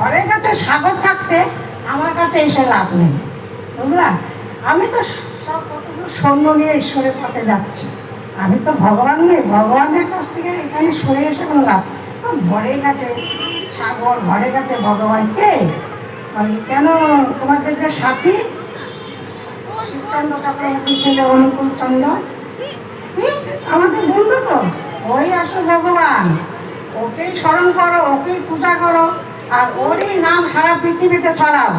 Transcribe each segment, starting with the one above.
ঘরের কাছে সাগর থাকতে আমার কাছে এসে লাভ নেই। বুঝলা? আমি তো সব স্বর্ণ নিয়ে ঈশ্বরের পথে যাচ্ছি। আমি তো ভগবান নেই, ভগবানের কাছ থেকে এখানে সরে এসে কোনো লাভ ঘরের কাছে সাগর ঘরে কাছে ভগবান কে? কেন তোমাদের যে সাথী? শিবচন্দ্র চক্রবর্তী ছেলে অনুকূল চন্দ্র। আমাদের বন্ধু তো। ওই আসো ভগবান। ওকেই স্মরণ করো, ওকেই পূজা করো। আর ওরই নাম সারা পৃথিবীতে ছড়াও।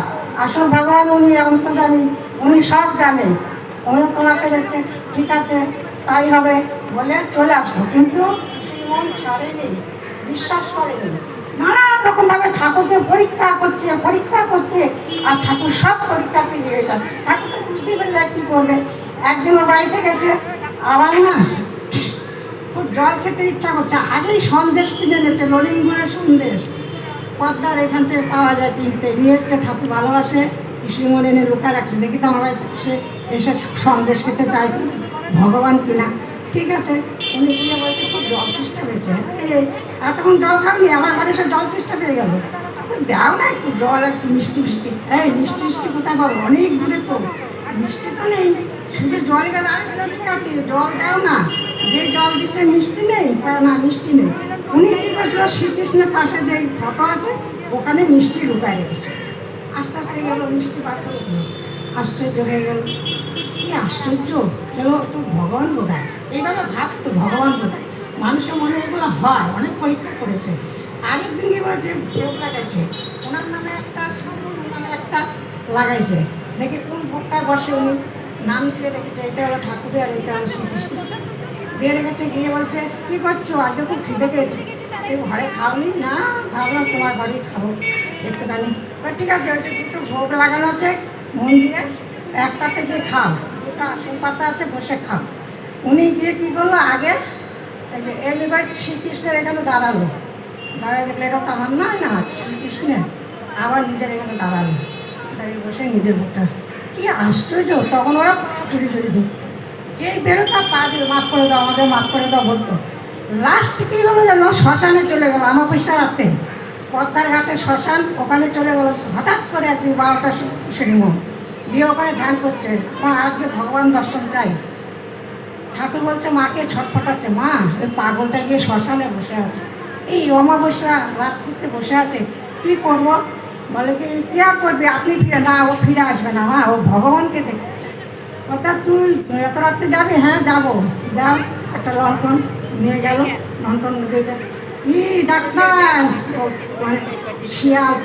আসল ভগবান উনি অন্তর্জামী উনি সব জানে। উনি তোমাকে দেখতে ঠিক আছে, তাই হবে বলে চলে আসলো। কিন্তু শ্রীমন ছাড়েনি, বিশ্বাস করেনি। নানান রকম ভাবে ঠাকুরকে পরীক্ষা করছে পরীক্ষা করছে, আর ঠাকুর সব পরীক্ষা পেরিয়ে যাচ্ছে তো বুঝতে পেরে যায় কি করবে। একদিন ওর বাড়িতে গেছে, আবার না খুব জল খেতে ইচ্ছা করছে। আগেই সন্দেশ কিনে এনেছে নলিন সন্দেশ। পদ্মার এখান থেকে পাওয়া যায় কিনতে নিয়ে এসছে ঠাকুর ভালোবাসে কৃষ্ণমন এনে লুকা রাখছে দেখি তো আমার বাড়িতে এসে এসে সন্দেশ খেতে চাই ভগবান কিনা। ঠিক আছে, উনি গিয়ে বলছে, খুব জল চেষ্টা পেয়েছে। এতক্ষণ জল খাবনি আমার ঘরে এসে জল চেষ্টা পেয়ে গেল। দাও না একটু জল, একটু মিষ্টি মিষ্টি। এই, মিষ্টি মিষ্টি কোথায় পাবো? অনেক দূরে তো। মিষ্টি তো নেই। শুধু জল গেলে ঠিক আছে, জল দাও না। যে জল দিচ্ছে মিষ্টি নেই? না, মিষ্টি নেই। উনি কি শ্রীকৃষ্ণের পাশে যে ফটো আছে, ওখানে মিষ্টি লুকায় রেখেছে আস্তে আস্তে গেল, মিষ্টি বার করে আশ্চর্য হয়ে গেল। কি আশ্চর্য! এগুলো তো ভগবান বোধহয়। এইভাবে ভাবতো ভগবান বোধহয়। মানুষের মনে এগুলো হয়, অনেক পরীক্ষা করেছে। আরেকদিন কি করেছে ভোগ লাগাইছে, ওনার নামে একটা সাধুর নামে একটা লাগাইছে। দেখি কোন ভোগটায় বসে উনি। নাম দিয়ে রেখেছে এটা হলো ঠাকুরের আর এটা হলো শ্রীকৃষ্ণ বেড়ে গেছে গিয়ে বলছে, কি করছ? আজ খুব খিদে পেয়েছে। এই ঘরে খাওনি? না ভাবলাম তোমার বাড়ি খাব। একটুখানি ঠিক আছে ওইটা দুটো ভোগ লাগানো আছে মন্দিরে একটাতে গিয়ে খাও, দুটো আসন পাতা আছে, বসে খাও। উনি গিয়ে কী করল আগে, এই যে এবার শ্রীকৃষ্ণের এখানে দাঁড়াল। দাঁড়ায় দেখলে এটা তো আমার নয় না, শ্রীকৃষ্ণের। আবার নিজের এখানে দাঁড়াল। দাঁড়িয়ে বসে নিজের মুখটা। কি আশ্চর্য! তখন ওরা পা চুরি চুরি ঢুকতো যেই বেরোতো পা মাফ করে দাও, আমাদের মাফ করে দাও বলতো। লাস্ট কি হলো যেন? শ্মশানে চলে গেলো আমার পয়সা রাতে। পদ্মার ঘাটে শ্মশান, ওখানে চলে গেল। হঠাৎ করে একদিন বারোটা মন। দিয়ে ওখানে ধ্যান করছে আমার আজকে ভগবান দর্শন চাই। ঠাকুর বলছে, মাকে ছটফটাচ্ছে মা, ওই পাগলটা গিয়ে শ্মশানে বসে আছে। এই অমাবস্যা রাত্রিতে বসে আছে, কি করব? বলে কি আর করবি? আপনি ফিরে, না, ও ফিরে আসবে না। মা, ও ভগবানকে দেখতে অর্থাৎ তুই, এত রাত্রে যাবি? হ্যাঁ যাব। দাও একটা লন্ঠন নিয়ে গেল। লন্ঠন দিয়ে ই ডাক্তার? মানে শিয়াল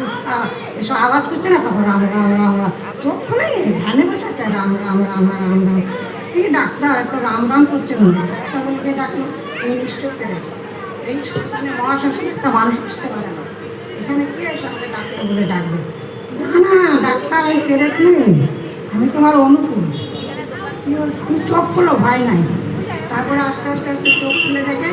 এসব আওয়াজ করছে না তখন? রাম রাম রাম রাম। চোখ খুলে নি? ধ্যানে বসে আছে? রাম রাম রাম রাম রাম কি ডাক্তার? এত রাম রাম করছে মনে ডাক্তার বলে, কে ডাকলো? এই নিশ্চয় পেরে এই শ্মশানে মহাশ্মশানে একটা মানুষ আসতে পারে না। এখানে কে এসে আমাকে ডাক্তার বলে ডাকবে? না না, ডাক্তার আমি নেই। আমি তোমার অনুকূল। চোখ খুলো ভয় নাই তারপরে আস্তে আস্তে আস্তে চোখ খুলে দেখে।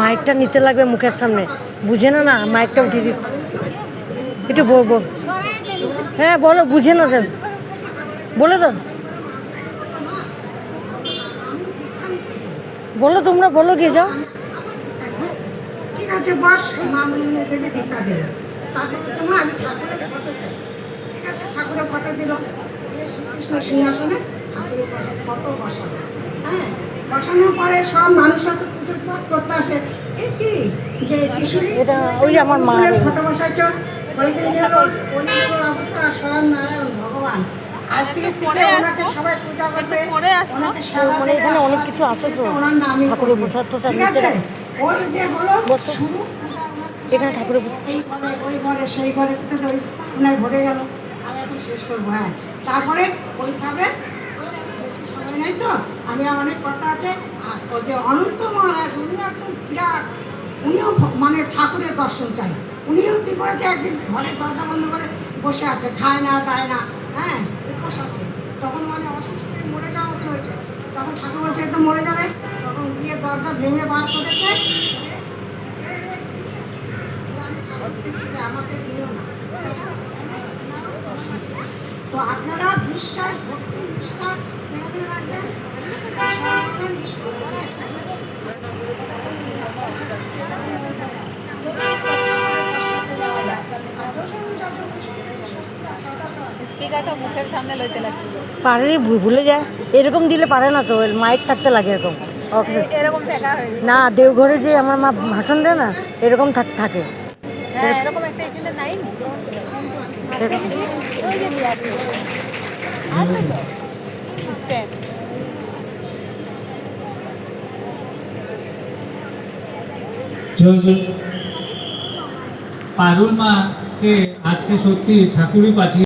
মাইকটা নিতে লাগবে মুখের সামনে বুঝে না না, মাইকটা উঠিয়ে দিচ্ছে একটু বলব হ্যাঁ বলো বুঝে না দেন বলে দাও। বলো তোমরা বলো গিয়ে যাও। ঠিক আছে বস। মা নিয়ে দেবে দীক্ষা দিল তারপর হচ্ছে আমি ঠাকুরের ফটো চাই। ঠিক আছে ঠাকুরের ফটো দিল। শ্রীকৃষ্ণ সিংহাসনে ঠাকুরের ফটো বসালো। হ্যাঁ বসানোর পরে সব মানুষরা তো পুজো পাঠ করতে আসে। এ কি? যে কিশোরী এটা ওই আমার মা ফটো বসাইছ? ওনাকে সেবা মানে এখানে অনেক কিছু আছে তো ঠাকুরের করবে। প্রসাদ টোসাদ নিচে বসো। এখানে ঠাকুরের প্রসাদ- ওই ঘরে সেই ঘরে তো ভরে গেল। আমি এখন শেষ করব হ্যাঁ। তারপরে ওইভাবে সময় নাই তো আমি আমার অনেক কথা আছে। আর ওই যে অনন্ত মহারাজ উনি একদম বিরাট উনিও মানে ঠাকুরের দর্শন চাই। উনিও কি করেছে একদিন, ঘরের দরজা বন্ধ করে বসে আছে, খায় না, দায় না হ্যাঁ? উপোস আছে তখন মানে অসুস্থ হয়ে মরে যাওয়া মতো হয়েছে। তখন ঠাকুর বলছে একদম মরে যাবে। তখন গিয়ে দরজা ভেঙে বার করেছে। আমাকে দিও না তো আপনারা বিশ্বাস, ভক্তি, নিষ্ঠা মেনে রাখবেন? সর্বক্ষণ মুখের সামনে লইতে লাগছিল পারে রে, ভু- ভুলে যায় এরকম দিলে পারে না তো মাইক থাকতে লাগে এরকম ওকে এরকম ঠেকা হয়ে না দেওঘরে যে আমার মা ভাষণ দেয় না এরকম থাক- থাকে হ্যাঁ এরকম একটা এখানে নাই নি? এরকম। ওই যে black এ। আছে তো স্ট্যান্ড পারুল মাকে আজকে সত্যি ঠাকুরই পাঠিয়ে